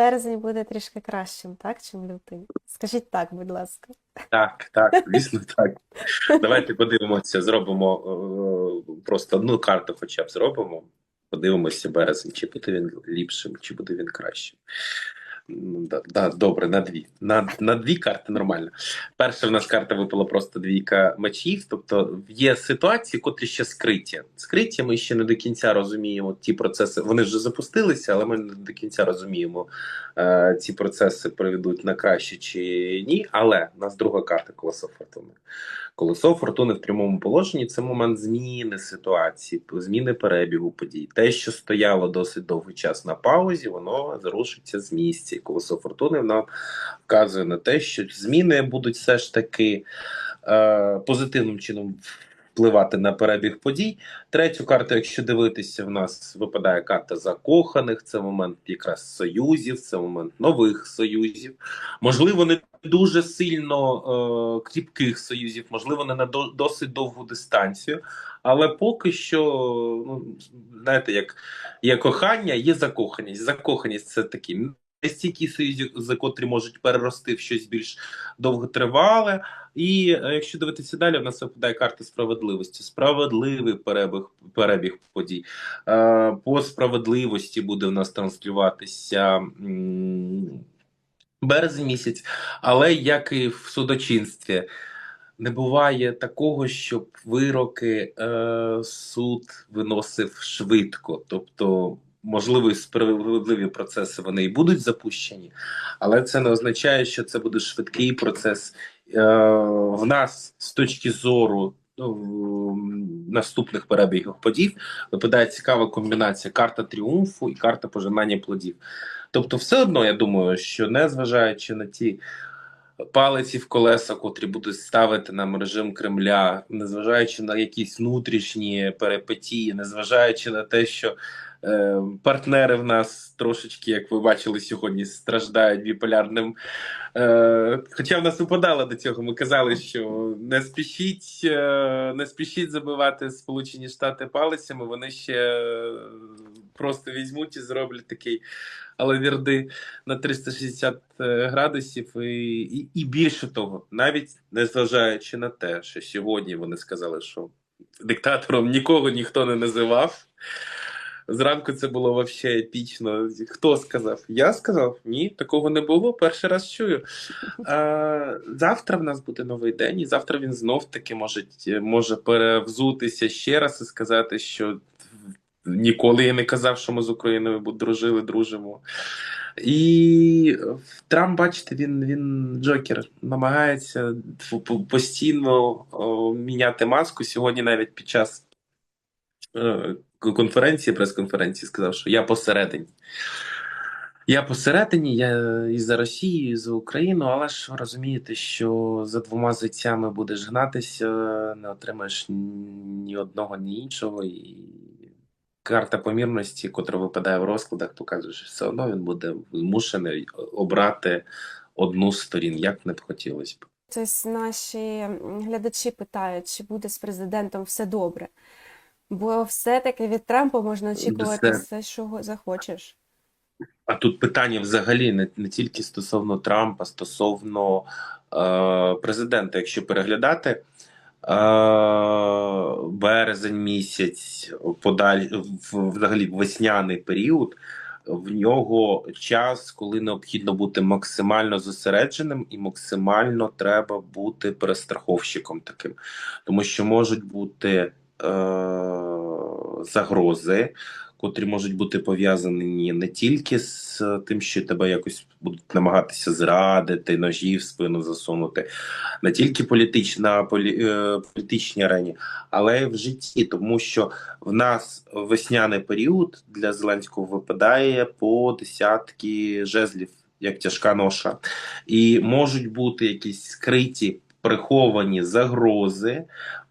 березень буде трішки кращим, так, чим лютий? Скажіть так, будь ласка. Так, так, звісно, так. Давайте подивимося, зробимо е, просто одну карту, хоча б зробимо. Подивимося березень, чи буде він ліпшим, чи буде він кращим. Ну, да, добре, на дві. На, на дві карти нормально. Перша в нас карта випала просто двійка мечів. Тобто є ситуації, котрі ще скриті. Скриті, ми ще не до кінця розуміємо ті процеси. Вони вже запустилися, але ми не до кінця розуміємо, е, ці процеси приведуть на краще чи ні. Але у нас друга карта колесо фортуни. Колесо фортуни в прямому положенні це момент зміни ситуації, зміни перебігу подій. Те, що стояло досить довгий час на паузі, воно зарушиться з місця. Колесо фортуни нам вказує на те, що зміни будуть все ж таки е, позитивним чином впливати на перебіг подій. Третю карту, якщо дивитися, в нас випадає карта закоханих. Це момент якраз союзів, це момент нових союзів. Можливо, не дуже сильно е, кріпких союзів, можливо, не на до, досить довгу дистанцію. Але поки що, ну знаєте, як є кохання, є закоханість. Закоханість це такі стійкі союзи, за котрі можуть перерости в щось більш довготривале. І е, якщо дивитися далі, в нас випадає карта справедливості. Справедливий перебіг перебіг подій. Е, по справедливості буде в нас транслюватися. Березень місяць, але як і в судочинстві, не буває такого, щоб вироки е, суд виносив швидко. Тобто, можливо, справедливі процеси вони і будуть запущені, але це не означає, що це буде швидкий процес. Е, в нас з точки зору ну, наступних перебігів подій випадає цікава комбінація карта тріумфу і карта пожинання плодів. Тобто, все одно я думаю, що незважаючи на ті палиці в колеса, котрі будуть ставити нам режим Кремля, незважаючи на якісь внутрішні перипетії, незважаючи на те, що партнери в нас трошечки, як ви бачили сьогодні, страждають біполярним. Е, хоча в нас випадало до цього, ми казали, що не спішіть, е, не спішіть забивати Сполучені Штати палицями, вони ще е, просто візьмуть і зроблять такий алавірди на 360 градусів, і, і, і більше того, навіть незважаючи на те, що сьогодні вони сказали, що диктатором нікого ніхто не називав. Зранку це було вообще епічно. Хто сказав? Я сказав? Ні, такого не було. Перший раз чую. А, завтра в нас буде новий день, і завтра він знов таки може, може перевзутися ще раз і сказати, що ніколи я не казав, що ми з Україною дружили, дружимо. І Трамп, бачите, він він Джокер намагається постійно о, міняти маску. Сьогодні навіть під час е, конференції, прес-конференції, сказав, що я посередині. Я посередині, я і за Росію, і за Україну, але ж розумієте, що за двома зайцями будеш гнатися, не отримаєш ні одного, ні іншого. І карта помірності, котра випадає в розкладах, показує, що все одно він буде змушений обрати одну з сторін, як не б хотілося б. Тобто наші глядачі питають, чи буде з президентом все добре. Бо все-таки від Трампа можна очікувати Все. все, що захочеш. А тут питання взагалі не, не тільки стосовно Трампа, стосовно е, президента. Якщо переглядати е, березень місяць, подаль, в- взагалі весняний період, в нього час, коли необхідно бути максимально зосередженим і максимально треба бути перестраховщиком таким, тому що можуть бути загрози, котрі можуть бути пов'язані не тільки з тим, що тебе якось будуть намагатися зрадити, ножі в спину засунути, не тільки політична полі, е, політичній арені, але й в житті, тому що в нас весняний період для Зеленського випадає по десятки жезлів, як тяжка ноша, і можуть бути якісь скриті. Приховані загрози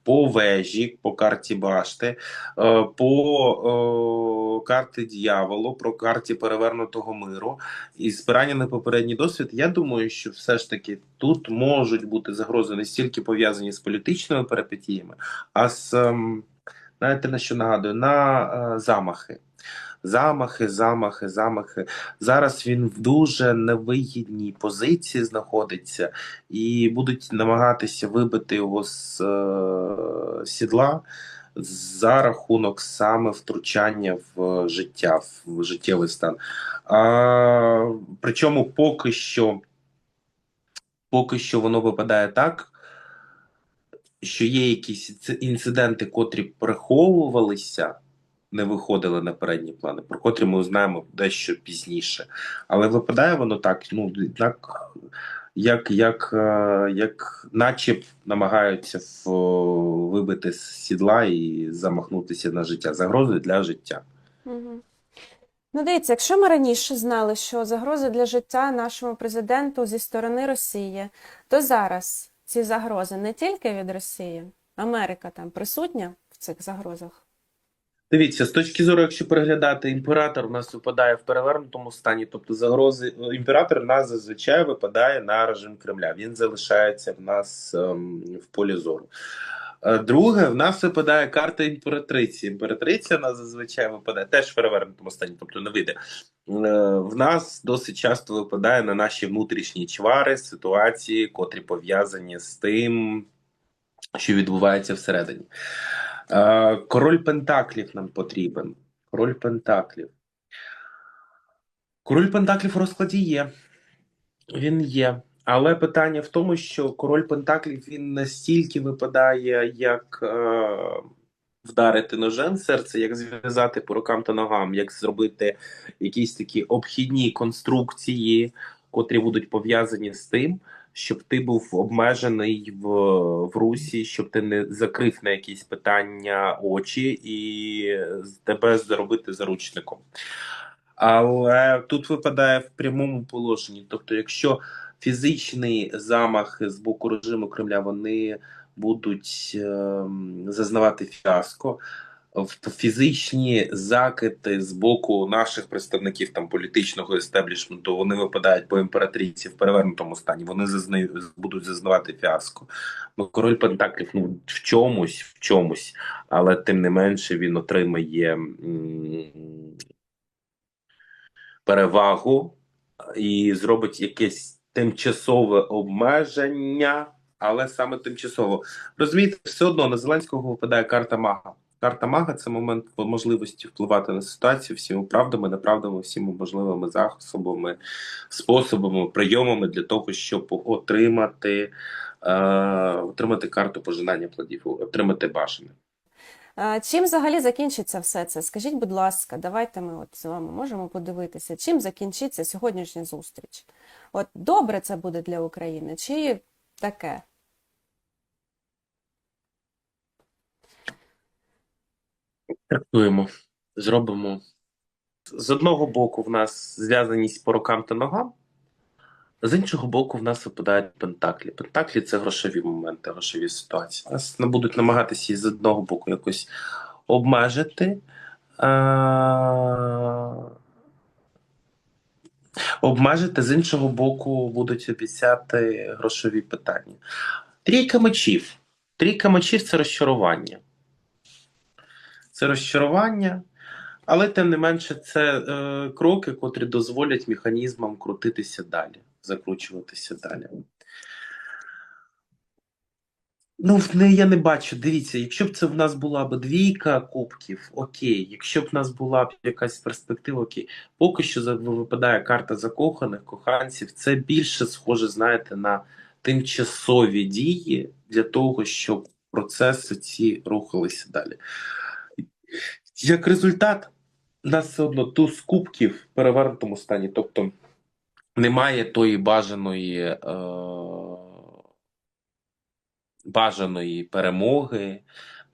по вежі, по карті башти, е, по е, карті дьяволу, про карті перевернутого миру і спирання на попередній досвід. Я думаю, що все ж таки тут можуть бути загрози не стільки пов'язані з політичними перипетіями, а з ем, знаєте на що нагадую? На е, замахи. Замахи, замахи, замахи. Зараз він в дуже невигідній позиції знаходиться, і будуть намагатися вибити його з е, сідла за рахунок саме втручання в життя, в життєвий стан. А, причому поки що, поки що воно випадає так, що є якісь інциденти, котрі приховувалися, не виходили на передні плани, про котрі ми узнаємо дещо пізніше. Але випадає воно так, ну так, як, як, е, як наче намагаються вибити з сідла і замахнутися на життя. Загрози для життя. Мгм. Ну, дивіться, якщо ми раніше знали, що загрози для життя нашому президенту зі сторони Росії, то зараз ці загрози не тільки від Росії, Америка там присутня в цих загрозах. Дивіться, з точки зору, якщо переглядати імператор, у нас випадає в перевернутому стані, тобто загрози. Імператор у нас зазвичай випадає на режим Кремля. Він залишається в нас ем, в полі зору. Е, Друге, в нас випадає карта імператриці. Імператриця нас зазвичай випадає теж в перевернутому стані, тобто не вийде. Е, В нас досить часто випадає на наші внутрішні чвари, ситуації, котрі пов'язані з тим, що відбувається всередині. Е, Король Пентаклів нам потрібен. Король Пентаклів. Король Пентаклів у розкладі є. Він є. Але питання в тому, що король Пентаклів він настільки випадає, як е, вдарити ножем серце, як зв'язати по рукам та ногам, як зробити якісь такі обхідні конструкції, котрі будуть пов'язані з тим, щоб ти був обмежений в, в русі, щоб ти не закрив на якісь питання очі і тебе зробити заручником. Але тут випадає в прямому положенні. Тобто, якщо фізичний замах з боку режиму Кремля вони будуть ем, зазнавати фіаско, фізичні закиди з боку наших представників там політичного естеблішменту вони випадають по імператриці в перевернутому стані. Вони зазна... будуть зазнавати фіаско. Ну, король Пентаклів ну в чомусь, в чомусь, але тим не менше він отримає м, перевагу і зробить якесь тимчасове обмеження, але саме тимчасово. Розумієте, все одно на Зеленського випадає карта мага. Карта мага це момент можливості впливати на ситуацію всіма правдами, неправдами, всіма можливими засобами, способами, прийомами для того, щоб отримати, е, отримати карту пожинання плодів, отримати бажане. Чим взагалі закінчиться все це? Скажіть, будь ласка, давайте ми от з вами можемо подивитися, чим закінчиться сьогоднішня зустріч. От добре це буде для України, чи таке? Трактуємо, зробимо. З одного боку, в нас зв'язаність по рукам та ногам, з іншого боку, в нас випадають пентаклі. Пентаклі це грошові моменти, грошові ситуації. Нас будуть намагатися з одного боку якось обмежити. А... Обмежити, з іншого боку, будуть обіцяти грошові питання. Трійка мечів. Трійка мечів це розчарування. Це розчарування, але тим не менше, це е, кроки, котрі дозволять механізмам крутитися далі, закручуватися далі. Ну, не, я не бачу. Дивіться, якщо б це в нас була б двійка кубків, окей. Якщо б в нас була б якась перспектива, окей. Поки що випадає карта закоханих, коханців. Це більше схоже, знаєте, на тимчасові дії для того, щоб процеси ці рухалися далі. Як результат, у нас все одно туз кубків в перевернутому стані. Тобто немає тої бажаної, е, бажаної перемоги,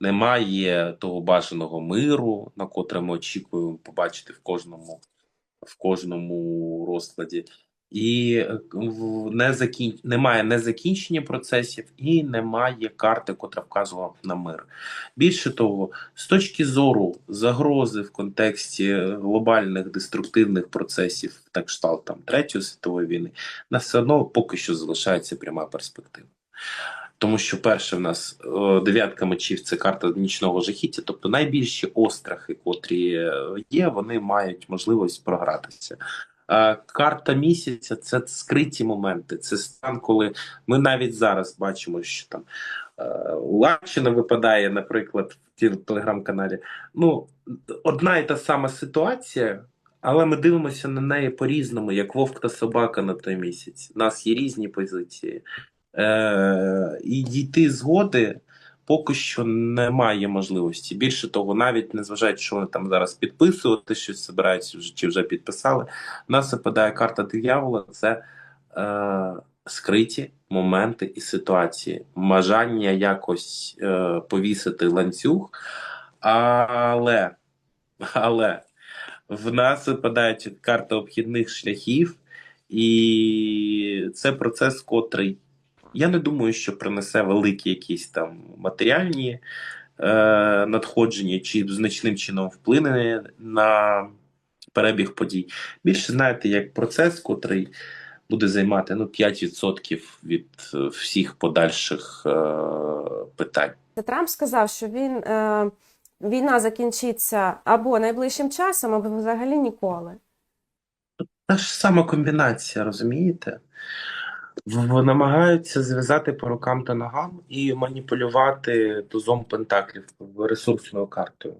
немає того бажаного миру, на котре ми очікуємо побачити в кожному, в кожному розкладі. І е, не закін... немає незакінчення процесів і немає карти, котра вказувала на мир. Більше того, з точки зору загрози в контексті глобальних деструктивних процесів, так кшталт там Третьої світової війни, нас все одно поки що залишається пряма перспектива. Тому що перше в нас е, дев'ятка мечів це карта нічного жахіття, тобто найбільші острахи, котрі е, є, вони мають можливість програтися. Е, Карта місяця це скриті моменти. Це стан, коли ми навіть зараз бачимо, що там е, Лачина випадає, наприклад, в телеграм-каналі. Ну, одна і та сама ситуація, але ми дивимося на неї по-різному, як вовк та собака на той місяць. У нас є різні позиції. Е, і дійти згоди поки що немає можливості. Більше того, навіть незважаючи, що вони там зараз підписувати щось збираються чи вже підписали. У нас випадає карта диявола це е, скриті моменти і ситуації, бажання якось е, повісити ланцюг, але, але в нас випадають карти обхідних шляхів, і це процес, котрий я не думаю, що принесе великі якісь там матеріальні е, надходження чи значним чином вплине на перебіг подій. Більше знаєте, як процес, котрий буде займати ну, 5% від е, всіх подальших е, питань. Трамп сказав, що він, е, війна закінчиться або найближчим часом, або взагалі ніколи. Та ж сама комбінація, розумієте? Намагаються зв'язати по рукам та ногам і маніпулювати тузом пентаклів ресурсною картою.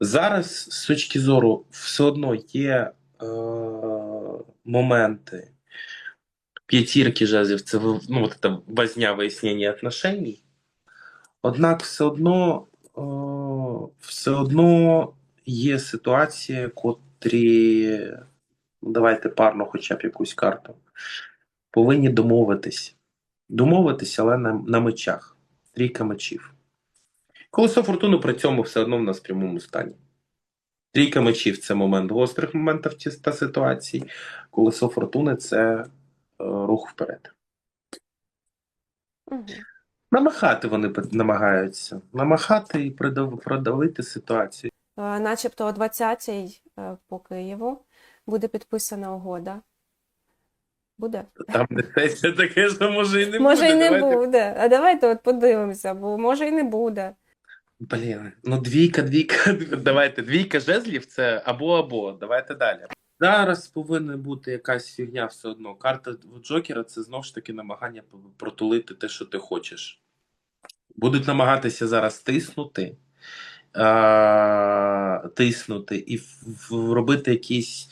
Зараз, з точки зору, все одно є е, моменти п'ятірки жезлів, це ну, от вияснення отношеній. Однак все одно, е, все одно є ситуації, котрі ну, давайте парно хоча б якусь карту. Повинні домовитись. Домовитись, але на, на мечах. Трійка мечів. Колесо фортуни при цьому все одно в нас в прямому стані. Трійка мечів це момент гострих моментів та ситуацій. Колесо фортуни це е, рух вперед. Угу. Намахати вони намагаються. Намахати і продавити ситуацію. Е, Начебто о 20-й е, по Києву буде підписана угода. Буде? Там сесія таке, що може і не може буде. і не Давайте буде. А давайте от подивимося, бо може і не буде. Блін, ну двійка, двійка, давайте, двійка жезлів це або-або, давайте далі. Зараз повинна бути якась фігня все одно. Карта Джокера це знову ж таки намагання протулити те, що ти хочеш. Будуть намагатися зараз тиснути, а, тиснути і робити якісь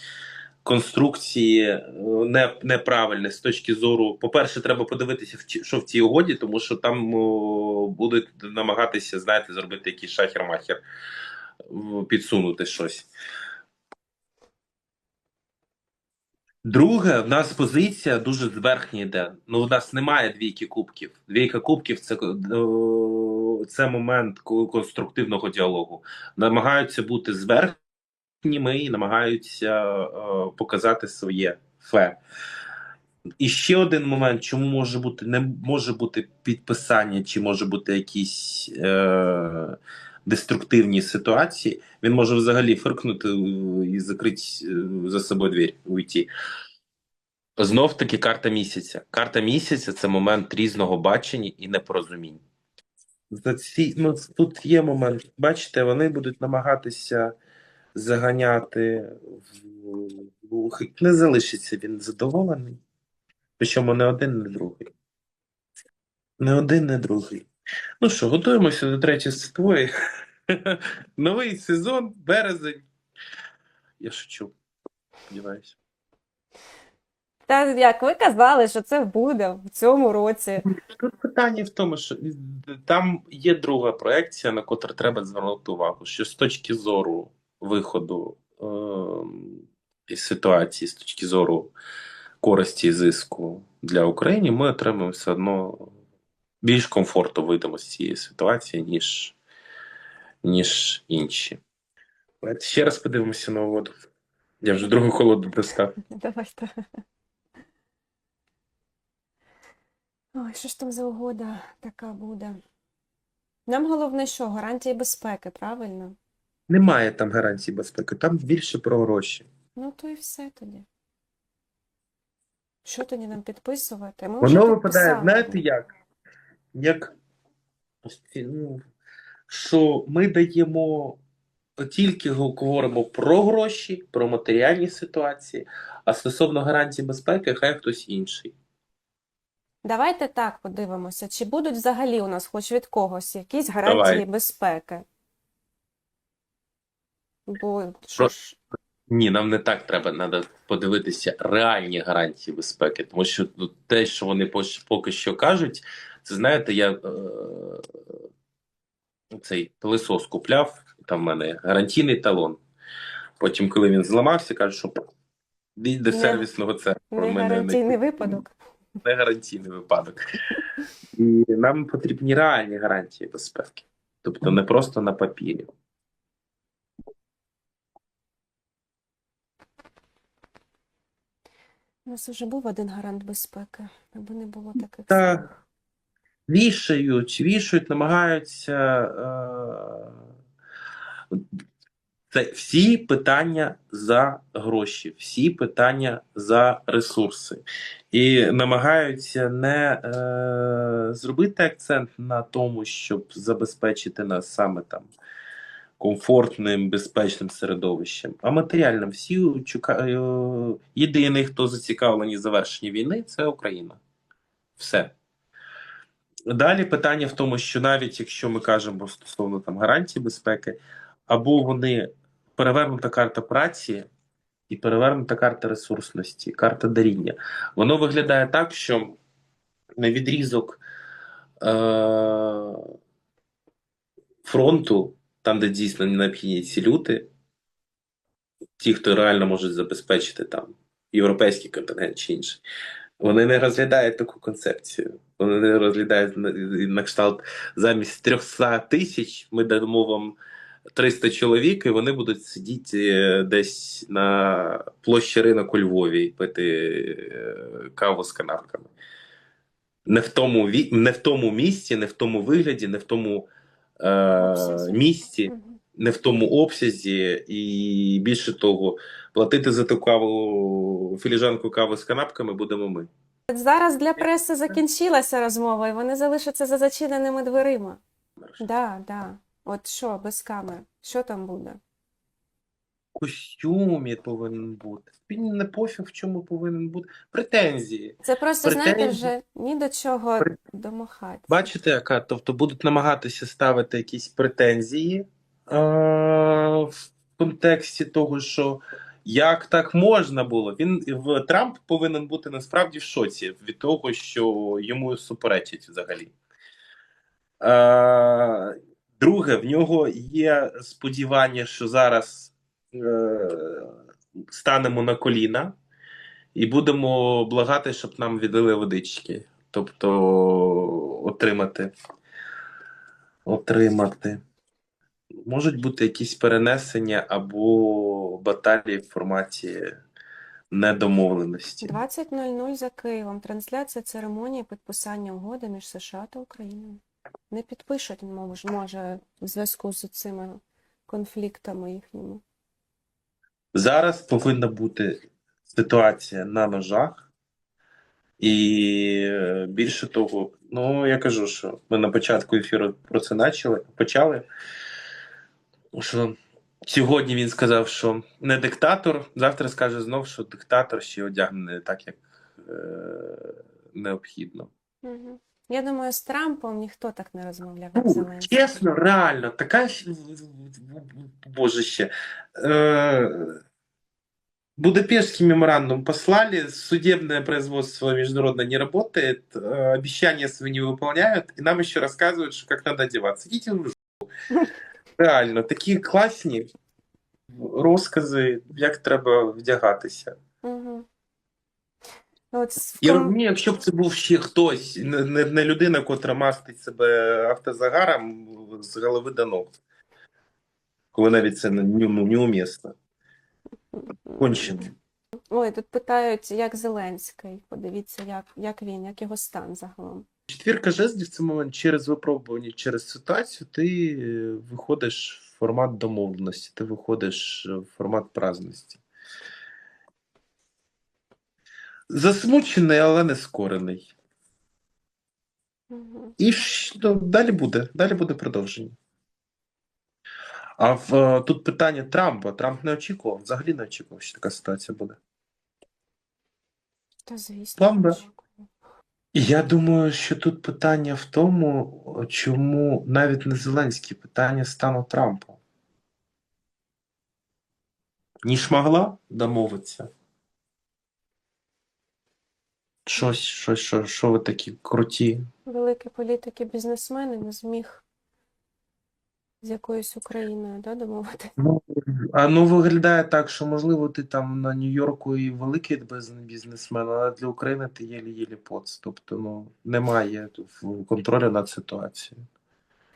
конструкції е, не, неправильні з точки зору. По-перше, треба подивитися, що в цій угоді, тому що там будуть намагатися, знаєте, зробити якийсь шахер-махер, підсунути щось. Друге, в нас позиція дуже зверхня йде. Ну, у нас немає двійки кубків. Двійка кубків це, це момент конструктивного діалогу. Намагаються бути і намагаються е, показати своє фе. І ще один момент, чому може бути не може бути підписання, чи може бути якісь е, деструктивні ситуації. Він може взагалі фиркнути е, і закрити е, за собою двері, уйти. Знов таки карта місяця. Карта місяця це момент різного бачення і непорозумінь. За ці, ну, тут є момент. Бачите, вони будуть намагатися заганяти в, в не залишиться він задоволений. Причому не один, не другий. Не один, не другий. Ну що, готуємося до третьої світової. Новий сезон, березень. Я шучу. Сподіваюся. Та як ви казали, що це буде в цьому році. Тут питання в тому, що там є друга проекція, на котру треба звернути увагу, що з точки зору виходу ем, із ситуації, з точки зору користі і зиску для України, ми отримаємо все одно більш комфорту вийдемо з цієї ситуації, ніж, ніж інші. Давайте ще раз подивимося на угоду. Я вже другу холоду достав. Давайте. Ой, що ж там за угода така буде? Нам головне що? Гарантії безпеки, правильно? Немає там гарантій безпеки, там більше про гроші. Ну, то і все тоді. Що тоді нам підписувати? Ми Воно випадає, знаєте як? як ну, що ми даємо тільки говоримо про гроші, про матеріальні ситуації, а стосовно гарантій безпеки, хай хтось інший. Давайте так подивимося, чи будуть взагалі у нас хоч від когось якісь гарантії Давай. безпеки? Бо що ж, Ні, нам не так треба. Треба подивитися реальні гарантії безпеки. Тому що ну, те, що вони поки що кажуть, це знаєте, я е, цей пилисос купляв, там в мене гарантійний талон. Потім, коли він зламався, кажуть, що йдіть до Не- сервісного центру. не мене гарантійний випадок? не гарантійний випадок. І нам потрібні реальні гарантії безпеки. Тобто не просто на папірі. У нас вже був один гарант безпеки, аби не було таких Та самих. вішають, вішають, намагаються. Е... Це всі питання за гроші, всі питання за ресурси. І намагаються не е... зробити акцент на тому, щоб забезпечити нас саме там комфортним, безпечним середовищем, а матеріальним. Всі чекають. Єдиний, хто зацікавлений завершенні війни, це Україна. Все. Далі питання в тому, що навіть якщо ми кажемо стосовно там гарантій безпеки, або вони перевернута карта праці і перевернута карта ресурсності, карта даріння. Воно виглядає так, що на відрізок е- фронту, там, де дійсно необхідні ці люди, ті, хто реально можуть забезпечити там європейський континент чи інший, вони не розглядають таку концепцію. Вони не розглядають на, кшталт замість 300 тисяч. Ми дамо вам 300 чоловік, і вони будуть сидіти е, десь на площі ринок у Львові і пити е, каву з канапками. Не в тому не в тому місці, не в тому вигляді, не в тому е, місці, не в тому обсязі, і більше того, платити за ту каву філіжанку кави з канапками будемо ми. Зараз для преси закінчилася розмова, і вони залишаться за зачиненими дверима. Да, да. От що, без камер? Що там буде? Костюмі повинен бути. Мені не пофіг, в чому повинен бути. Претензії. Це просто, знаєте, вже ні до чого Пре- домахатися. Бачите, яка? Тобто будуть намагатися ставити якісь претензії е- в контексті того, що як так можна було. Він в Трамп повинен бути насправді в шоці від того, що йому суперечить взагалі. Е- друге, в нього є сподівання, що зараз станемо на коліна і будемо благати, щоб нам віддали водички. Тобто отримати. Отримати. Можуть бути якісь перенесення або баталії в форматі недомовленості. 20.00 за Києвом. Трансляція церемонії підписання угоди між США та Україною. Не підпишуть, мож- може, в зв'язку з цими конфліктами їхніми. Зараз повинна бути ситуація на ножах. І е, більше того, ну я кажу, що ми на початку ефіру про це почали, почали. Що сьогодні він сказав, що не диктатор, завтра скаже знов, що диктатор ще одягнений так, як е, необхідно. Угу. Я думаю, з Трампом ніхто так не розмовляв, як Ну, Зеленський. чесно, реально, така ж- боже ще. Э, Будапештский меморандум послали, судебное производство международное не работает, э, обещания свои не выполняют, и нам еще рассказывают, что как надо одеваться. Идите в жопу. Реально, такі класні розкази, як треба вдягатися. Угу. От Я розумію, якщо б це був ще хтось, не, не, не людина, котра мастить себе автозагаром з голови до ног. Коли навіть це не, не, неумісно. Кончено. Ой, тут питають, як Зеленський. Подивіться, як, як він, як його стан загалом. Четвірка жезлів це момент через випробування, через ситуацію, ти е, виходиш в формат домовленості, ти виходиш в формат праздності. Засмучений, але не скорений. І ну, далі буде, далі буде продовження. А в, е, тут питання Трампа. Трамп не очікував, взагалі не очікував, що така ситуація буде. Та звісно. План. Я думаю, що тут питання в тому, чому навіть не Зеленський, питання стану Трампу. Ніж могла домовитися. Щось, щось, що, що ви такі круті. Великий політик і бізнесмен і не зміг з якоюсь Україною да, домовити. Ну, а ну виглядає так, що можливо ти там на Нью-Йорку і великий бізнесмен, але для України ти єлі-єлі поц. Тобто, ну, немає контролю над ситуацією.